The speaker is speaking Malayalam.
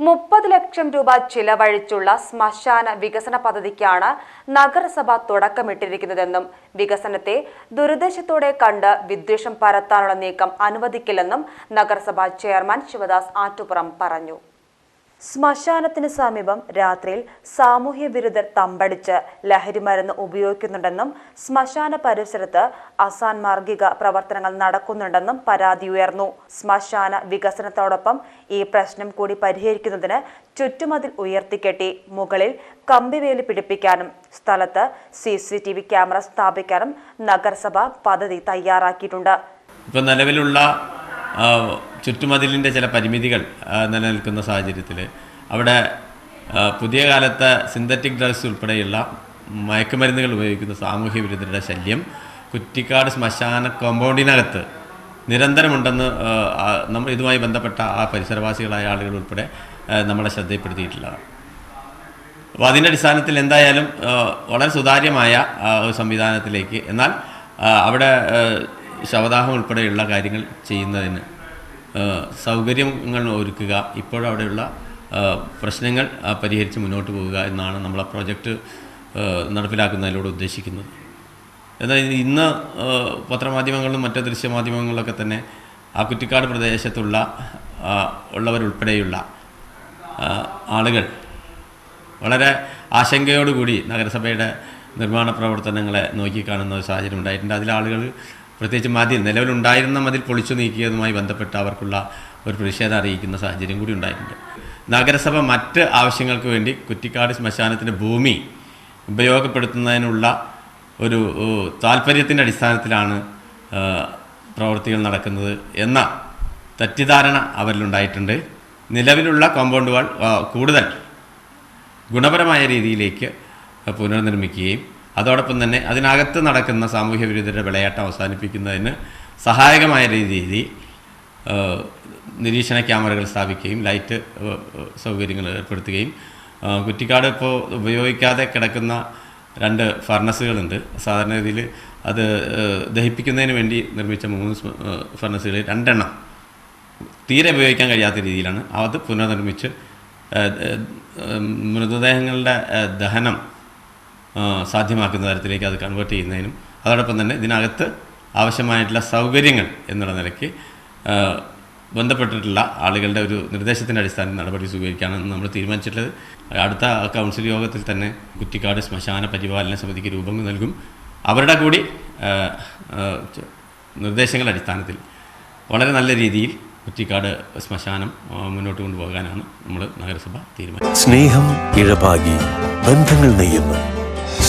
മുപ്പത് ലക്ഷം രൂപ ചിലവഴിച്ചുള്ള ശ്മശാന വികസന പദ്ധതിക്കാണ് നഗരസഭ തുടക്കമിട്ടിരിക്കുന്നതെന്നും വികസനത്തെ ദുരുദ്ദേശത്തോടെ കണ്ട് വിദ്വേഷം പരത്താനുള്ള നീക്കം അനുവദിക്കില്ലെന്നും നഗരസഭാ ചെയർമാൻ ശിവദാസ് ആറ്റുപുറം പറഞ്ഞു. ശ്മശാനത്തിന് സമീപം രാത്രിയിൽ സാമൂഹ്യ വിരുദ്ധർ തമ്പടിച്ച് ലഹരിമരുന്ന് ഉപയോഗിക്കുന്നുണ്ടെന്നും ശ്മശാന പരിസരത്ത് അസാൻമാർഗിക പ്രവർത്തനങ്ങൾ നടക്കുന്നുണ്ടെന്നും പരാതി ഉയർന്നു. ശ്മശാന വികസനത്തോടൊപ്പം ഈ പ്രശ്നം കൂടി പരിഹരിക്കുന്നതിന് ചുറ്റുമതിൽ ഉയർത്തിക്കെട്ടി മുകളിൽ കമ്പിവേലി പിടിപ്പിക്കാനും സ്ഥലത്ത് C C T V camera സ്ഥാപിക്കാനും നഗരസഭ പദ്ധതി തയ്യാറാക്കിയിട്ടുണ്ട്. നിലവിലുള്ള ചുറ്റുമതിലിന്റെ ചില പരിമിതികൾ നിലനിൽക്കുന്ന സാഹചര്യത്തിൽ അവിടെ പുതിയ കാലത്തെ സിന്തറ്റിക് ഡ്രഗ്സ് ഉൾപ്പെടെയുള്ള മയക്കുമരുന്നുകൾ ഉപയോഗിക്കുന്ന സാമൂഹ്യ വിരുദ്ധരുടെ ശല്യം കുറ്റിക്കാട് ശ്മശാന കോമ്പൗണ്ടിനകത്ത് നിരന്തരമുണ്ടെന്ന് നമ്മൾ ഇതുമായി ബന്ധപ്പെട്ട ആ പരിസരവാസികളായ ആളുകൾ ഉൾപ്പെടെ നമ്മളെ ശ്രദ്ധയിൽപ്പെടുത്തിയിട്ടുള്ളതാണ് അപ്പോൾ അതിന്റെ അടിസ്ഥാനത്തിൽ എന്തായാലും വളരെ സുതാര്യമായ ഒരു സംവിധാനത്തിലേക്ക് എന്നാൽ അവിടെ ശവദാഹം ഉൾപ്പെടെയുള്ള കാര്യങ്ങൾ ചെയ്യുന്നതിന് സൗകര്യങ്ങൾ ഒരുക്കുക. ഇപ്പോഴവിടെയുള്ള പ്രശ്നങ്ങൾ പരിഹരിച്ച് മുന്നോട്ട് പോകുക എന്നാണ് നമ്മൾ ആ പ്രോജക്റ്റ് നടപ്പിലാക്കുന്നതിലൂടെ ഉദ്ദേശിക്കുന്നത്. എന്നാൽ ഇന്ന് പത്രമാധ്യമങ്ങളും പത്രമാധ്യമങ്ങളിലും മറ്റ് ദൃശ്യമാധ്യമങ്ങളിലൊക്കെ തന്നെ ആ കുറ്റിക്കാട് പ്രദേശത്തുള്ള ഉള്ളവരുൾപ്പെടെയുള്ള ആളുകൾ വളരെ ആശങ്കയോടുകൂടി നഗരസഭയുടെ നിർമ്മാണ പ്രവർത്തനങ്ങളെ നോക്കിക്കാണുന്ന ഒരു സാഹചര്യം ഉണ്ടായിട്ടുണ്ട്. അതിൽ ആളുകൾ പ്രത്യേകിച്ച് മതിൽ നിലവിലുണ്ടായിരുന്ന മതിൽ പൊളിച്ചു നീക്കിയതുമായി ബന്ധപ്പെട്ട് അവർക്കുള്ള ഒരു പ്രതിഷേധം അറിയിക്കുന്ന സാഹചര്യം കൂടി ഉണ്ടായിട്ടുണ്ട്. നഗരസഭ മറ്റ് ആവശ്യങ്ങൾക്ക് വേണ്ടി കുറ്റിക്കാട് ശ്മശാനത്തിന്റെ ഭൂമി ഉപയോഗപ്പെടുത്തുന്നതിനുള്ള ഒരു താല്പര്യത്തിന്റെ അടിസ്ഥാനത്തിലാണ് പ്രവൃത്തികൾ നടക്കുന്നത് എന്ന തെറ്റിദ്ധാരണ അവരിലുണ്ടായിട്ടുണ്ട്. നിലവിലുള്ള കോമ്പൗണ്ട് വാൾ കൂടുതൽ ഗുണപരമായ രീതിയിലേക്ക് പുനർനിർമ്മിക്കുകയും അതോടൊപ്പം തന്നെ അതിനകത്ത് നടക്കുന്ന സാമൂഹ്യ വിരുദ്ധരുടെ വിളയാട്ടം അവസാനിപ്പിക്കുന്നതിന് സഹായകമായ രീതിയിൽ നിരീക്ഷണ ക്യാമറകൾ സ്ഥാപിക്കുകയും ലൈറ്റ് സൗകര്യങ്ങൾ ഏർപ്പെടുത്തുകയും കുറ്റിക്കാട് ഇപ്പോൾ ഉപയോഗിക്കാതെ കിടക്കുന്ന രണ്ട് ഫർണസുകളുണ്ട്. സാധാരണ രീതിയിൽ അത് ദഹിപ്പിക്കുന്നതിന് വേണ്ടി നിർമ്മിച്ച മൂന്ന് ഫർണസുകളിൽ രണ്ടെണ്ണം തീരെ ഉപയോഗിക്കാൻ കഴിയാത്ത രീതിയിലാണ്. അത് പുനർനിർമ്മിച്ച് മൃതദേഹങ്ങളുടെ ദഹനം സാധ്യമാക്കുന്ന തരത്തിലേക്ക് അത് കൺവേർട്ട് ചെയ്യുന്നതിനും അതോടൊപ്പം തന്നെ ഇതിനകത്ത് ആവശ്യമായിട്ടുള്ള സൗകര്യങ്ങൾ എന്നുള്ള നിലയ്ക്ക് ബന്ധപ്പെട്ടിട്ടുള്ള ആളുകളുടെ ഒരു നിർദ്ദേശത്തിന്റെ അടിസ്ഥാനത്തിൽ നടപടി സ്വീകരിക്കുകയാണെന്ന് നമ്മൾ തീരുമാനിച്ചിട്ടുള്ളത്. അടുത്ത കൗൺസിൽ യോഗത്തിൽ തന്നെ കുറ്റിക്കാട് ശ്മശാന പരിപാലന സമിതിക്ക് രൂപം നൽകും. അവരുടെ കൂടി നിർദ്ദേശങ്ങളുടെ അടിസ്ഥാനത്തിൽ വളരെ നല്ല രീതിയിൽ കുറ്റിക്കാട് ശ്മശാനം മുന്നോട്ട് കൊണ്ടുപോകാനാണ് നമ്മൾ നഗരസഭ തീരുമാനിച്ചത്. സ്നേഹം ഇഴപാകി ബന്ധങ്ങൾ നെയ്യുന്നു.